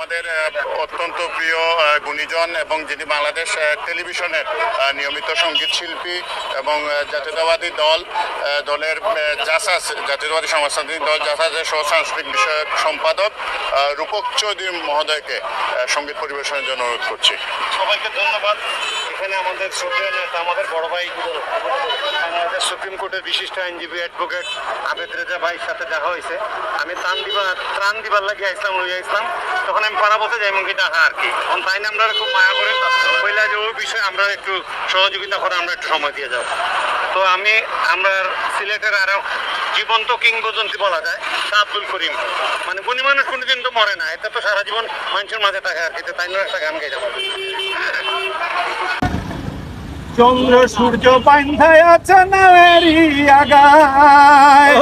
আমাদের অত্যন্ত প্রিয় গুণীজন এবং যিনি বাংলাদেশ টেলিভিশনের নিয়মিত সংগীত শিল্পী এবং জাতীয়তাবাদী দল দলের জাসাস, জাতীয়তাবাদী সমাজতান্ত্রিক দল জাসাসের সহ সাংস্কৃতিক বিষয়ক সম্পাদক রূপক চৌধুরী মহোদয়কে সংগীত পরিবেশনের জন্য অনুরোধ করছি। সবাইকে ধন্যবাদ। এখানে আমাদের শ্রদ্ধেয় নেতা, আমাদের বড় ভাই আমাদের সুপ্রিম কোর্টের বিশিষ্ট আইনজীবী অ্যাডভোকেট আবেদ রেজা ভাইয়ের সাথে দেখা হয়েছে। আমি ত্রাণ দিবার ত্রাণ দিবার লাগে আইসলাম লইয়া আইসলাম তখন আমি পাড়াবতে যাই মঙ্গি ডাকা আর কি। তাই না আমরা খুব মায়া করে কইলা যে, ওই বিষয়ে আমরা একটু সহযোগিতা করে আমরা একটু সময় দিয়ে যাব। তো আমি আমরা সিলেটের আরও জীবন্ত কিংবদন্তি বলা যায় তা আব্দুল করিম। মানে গুণী মানুষ কোনোদিন তো মরে না এটা তো সারা জীবন মানুষের মাঝে থাকে আর কি তো তাই না একটা গান গাই যাব চন্দ্র সূর্য পান্ধায় আছে নামেরই আগায়।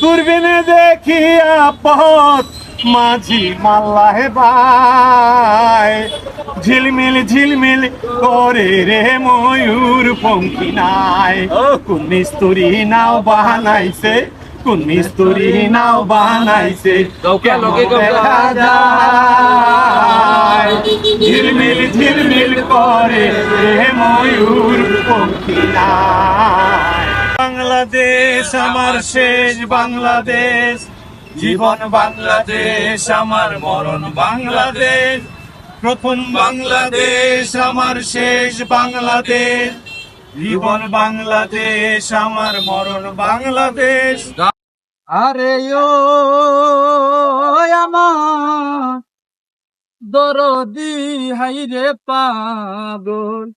দূরবীনে দেখিয়া পথ মাঝি মাল্লাহে বাই। ঝিলমিল ঝিলমিল করে রে ময়ূর পঙ্খী নাই। কোন মিস্তুরি নাও বানাইছে কোন মিস্তুরি নাও বানাইছে ঝিলমিল ঝিলমিল করে রে ময়ূর পঙ্খী নাই। বাংলাদেশ আমার শেষ বাংলাদেশ। জীবন বাংলাদেশ আমার মরণ বাংলাদেশ। প্রথম বাংলাদেশ আমার শেষ বাংলাদেশ। জীবন বাংলাদেশ আমার মরণ বাংলাদেশ। আরে ও আমার দরদি হাইরে পাগল।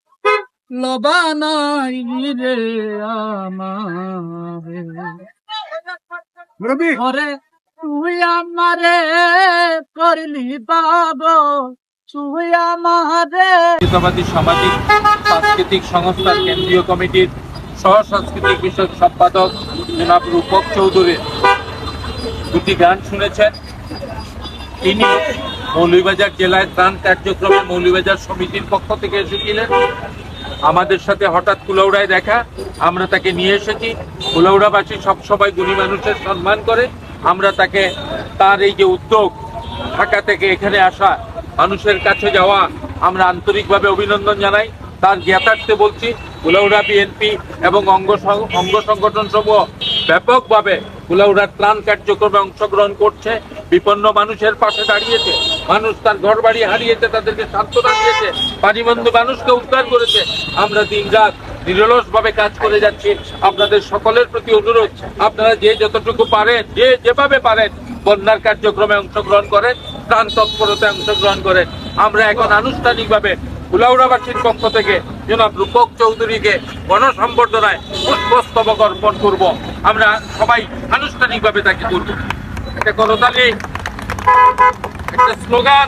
লবানাই রে আমার। ঘরে তুই আমারে করলি পাগল তুই আমারে সামাজিক, সাংস্কৃতিক সংস্থার কেন্দ্রীয় কমিটির সহ সাংস্কৃতিক বিষয়ক সম্পাদক জনাব রূপক চৌধুরীর দুটি গান শুনেছেন। তিনি মৌলভীবাজার জেলায় ত্রাণ কার্যক্রমে মৌলভীবাজার সমিতির পক্ষ থেকে এসেছিলেন। আমাদের সাথে হঠাৎ কুলাউড়ায় দেখা। আমরা তাকে নিয়ে এসেছি। কুলাউড়াবাসী সবসময় গুণী মানুষের সম্মান করে। আমরা তাকে, তার এই যে উদ্যোগ, ঢাকা থেকে এখানে আসা, মানুষের কাছে যাওয়া, আমরা আন্তরিকভাবে অভিনন্দন জানাই। তার জ্ঞাতার্থে বলছি কুলাউড়া বিএনপি এবং অঙ্গ অঙ্গ সংগঠন সমূহ ব্যাপকভাবে কুলাউড়ার ত্রাণ কার্যক্রমে অংশগ্রহণ করছে। বিপন্ন মানুষের পাশে দাঁড়িয়েছে। মানুষ তার ঘর বাড়ি হারিয়েছে, তাদেরকে সান্ত্বনা দিয়েছে। পানিবন্ধু মানুষকে উদ্ধার করেছে। আমরা দিনরাত নিরলসভাবে কাজ করে যাচ্ছি। আপনাদের সকলের প্রতি অনুরোধ আপনারা যে যতটুকু পারেন যে যেভাবে পারেন বন্যার কার্যক্রমে অংশগ্রহণ করেন ত্রাণ তৎপরতায় অংশগ্রহণ করেন। আমরা এখন আনুষ্ঠানিকভাবে কুলাউড়াবাসীর পক্ষ থেকে জনাব রূপক চৌধুরীকে গণসম্বর্ধনায় পুষ্পস্তবক অর্পণ করব। আমরা সবাই আনুষ্ঠানিকভাবে তাকে করব একটা করতালি একটা স্লোগান।